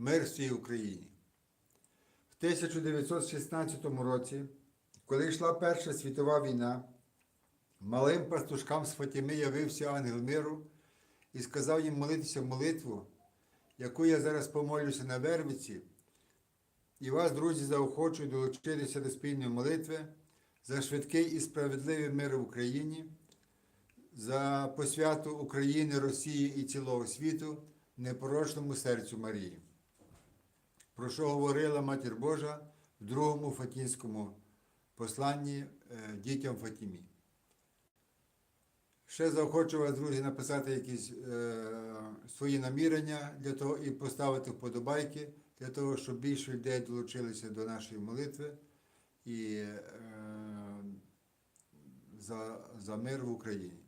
Мир всій Україні. В 1916 році, коли йшла Перша світова війна, малим пастушкам з Фатіми явився ангел миру і сказав їм молитися молитву, яку я зараз помолюся на Вервиці, і вас, друзі, заохочую долучитися до спільної молитви за швидкий і справедливий мир в Україні, за посвяту України, Росії і цілого світу непорочному серцю Марії. Про що говорила Матір Божа в другому Фатінському посланні е, дітям Фатімі. Ще заохочу вас, друзі, написати якісь е, свої намірення для того і поставити вподобайки для того, щоб більше людей долучилися до нашої молитви і е, за, за мир в Україні.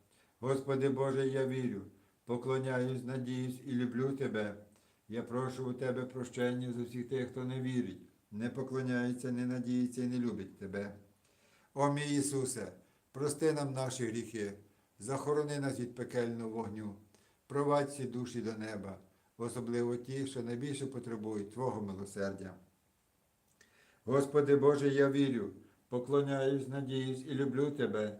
Господи Боже, я вірю, поклоняюсь, надіюсь і люблю Тебе. Я прошу у Тебе прощення за всіх тих, хто не вірить, не поклоняється, не надіється і не любить Тебе. О мій Ісусе, прости нам наші гріхи, захорони нас від пекельного вогню, провадь всі душі до неба, особливо ті, що найбільше потребують Твого милосердя. Господи Боже, я вірю, поклоняюсь, надіюсь і люблю Тебе.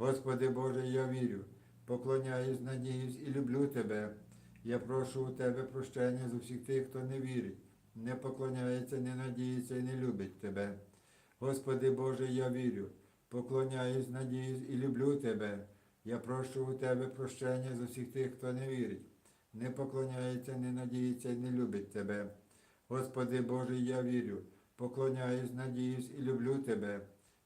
Господи Боже, я вірю, поклоняюсь, надіюсь і люблю Тебе. Я прошу у Тебе прощення за всіх тих, хто не вірить, не поклоняється, не надіється і не любить Тебе. Господи Боже, я вірю, поклоняюсь, надіюсь і люблю Тебе. Я прошу у Тебе прощення за всіх тих, хто не вірить, не поклоняється, не надіється і не любить Тебе. Господи Боже, я вірю, поклоняюсь, надіюсь і люблю Тебе.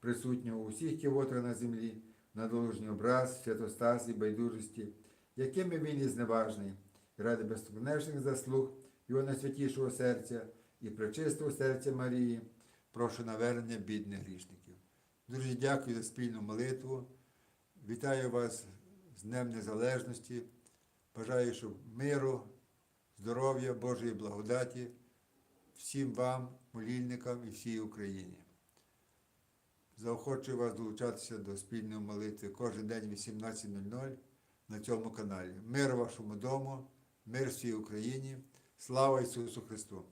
присутнього у всіх ківотрах на землі, на долужній образ, святостас і байдужості, якими він і зневажний, і ради безконечних заслуг Його найсвятішого серця і пречистого серця Марії, прошу навернення бідних грішників. Дуже дякую за спільну молитву. Вітаю вас з Днем Незалежності. Бажаю, щоб миру, здоров'я, Божої благодаті всім вам, молільникам і всій Україні. Заохочую вас долучатися до спільної молитви кожен день в 18.00 на цьому каналі. Мир вашому дому, мир всій Україні. Слава Ісусу Христу!